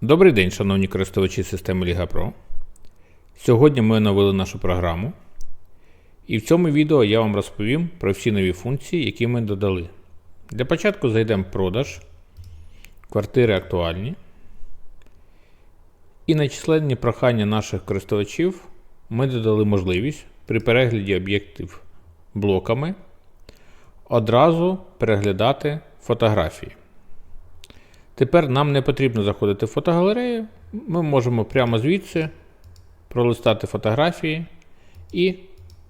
Добрий день, шановні користувачі системи Liga Pro. Сьогодні ми оновили нашу програму. І в цьому відео я вам розповім про всі нові функції, які ми додали. Для початку зайдемо в продаж, квартири актуальні. І на численні прохання наших користувачів ми додали можливість при перегляді об'єктів блоками одразу переглядати фотографії. Тепер нам не потрібно заходити в фотогалерею. Ми можемо прямо звідси пролистати фотографії і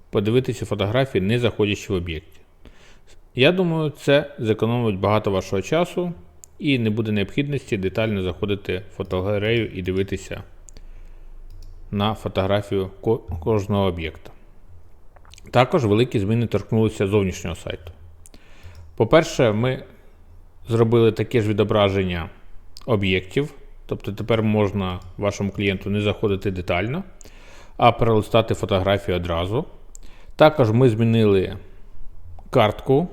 подивитися фотографії, не заходячи в об'єкті. Я думаю, це зекономить багато вашого часу і не буде необхідності детально заходити в фотогалерею і дивитися на фотографію кожного об'єкта. Також великі зміни торкнулися зовнішнього сайту. По-перше, ми зробили таке ж відображення об'єктів. Тобто тепер можна вашому клієнту не заходити детально, а перелистати фотографію одразу. Також ми змінили картку,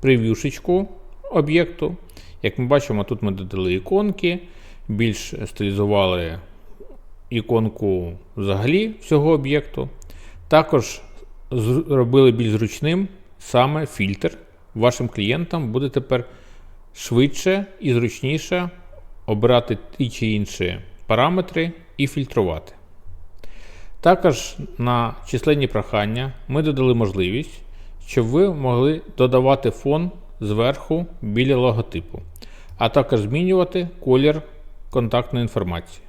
прев'юшечку об'єкту. Як ми бачимо, тут ми додали іконки, більш стилізували іконку взагалі всього об'єкту. Також зробили більш зручним саме фільтр. Вашим клієнтам буде тепер швидше і зручніше обирати ті чи інші параметри і фільтрувати. Також на численні прохання ми додали можливість, щоб ви могли додавати фон зверху біля логотипу, а також змінювати колір контактної інформації.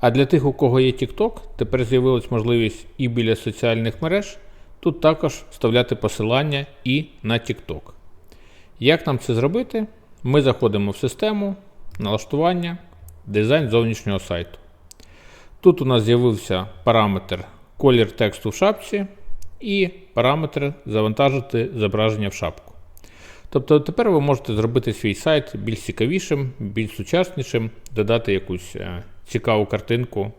А для тих, у кого є TikTok, тепер з'явилась можливість і біля соціальних мереж тут також вставляти посилання і на TikTok. Як нам це зробити? Ми заходимо в систему, налаштування, дизайн зовнішнього сайту. Тут у нас з'явився параметр колір тексту в шапці і параметр завантажити зображення в шапку. Тобто тепер ви можете зробити свій сайт більш цікавішим, більш сучаснішим, додати якусь е, цікаву картинку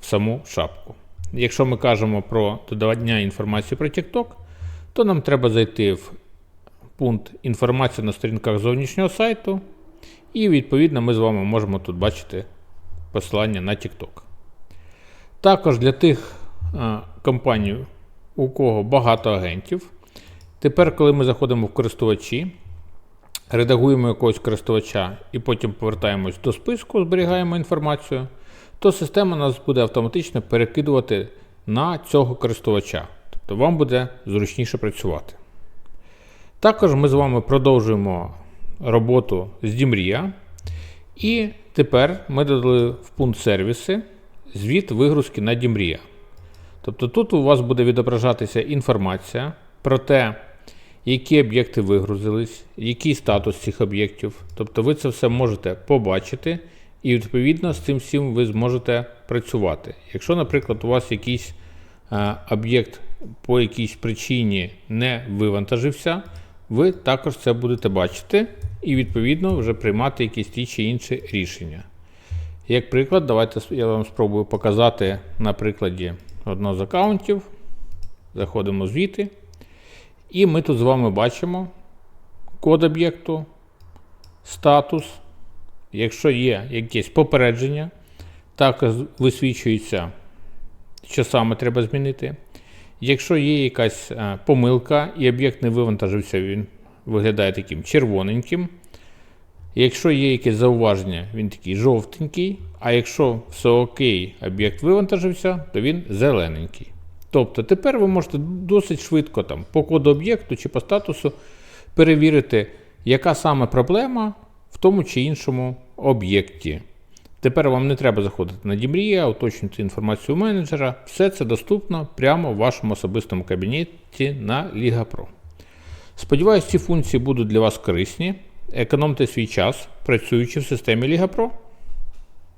в саму шапку. Якщо ми кажемо про додавання інформації про TikTok, то нам треба зайти в пункт інформація на сторінках зовнішнього сайту, і відповідно ми з вами можемо тут бачити посилання на TikTok. Також для тих е, компаній, у кого багато агентів, тепер, коли ми заходимо в користувачі, редагуємо якогось користувача і потім повертаємось до списку, зберігаємо інформацію, то система нас буде автоматично перекидувати на цього користувача. Тобто вам буде зручніше працювати. Також ми з вами продовжуємо роботу з Дімрія. І тепер ми додали в пункт сервіси звіт вигрузки на Дімрія. Тобто тут у вас буде відображатися інформація про те, які об'єкти вигрузились, який статус цих об'єктів. Тобто ви це все можете побачити, і відповідно з цим всім ви зможете працювати. Якщо, наприклад, у вас якийсь е, об'єкт по якійсь причині не вивантажився, ви також це будете бачити і відповідно вже приймати якісь ті чи інші рішення. Як приклад, давайте я вам спробую показати на прикладі одного з аккаунтів. Заходимо звідти. І ми тут з вами бачимо код об'єкту, статус. Якщо є якесь попередження, також висвічується, що саме треба змінити. Якщо є якась е, помилка і об'єкт не вивантажився, він виглядає таким червоненьким. Якщо є якесь зауваження, він такий жовтенький, а якщо все окей, об'єкт вивантажився, то він зелененький. Тобто тепер ви можете досить швидко там, по коду об'єкту чи по статусу перевірити, яка саме проблема в тому чи іншому об'єкті. Тепер вам не треба заходити на Дімрія, уточнювати інформацію менеджера. Все це доступно прямо в вашому особистому кабінеті на Liga Pro. Сподіваюсь, ці функції будуть для вас корисні. Економте свій час, працюючи в системі Liga Pro.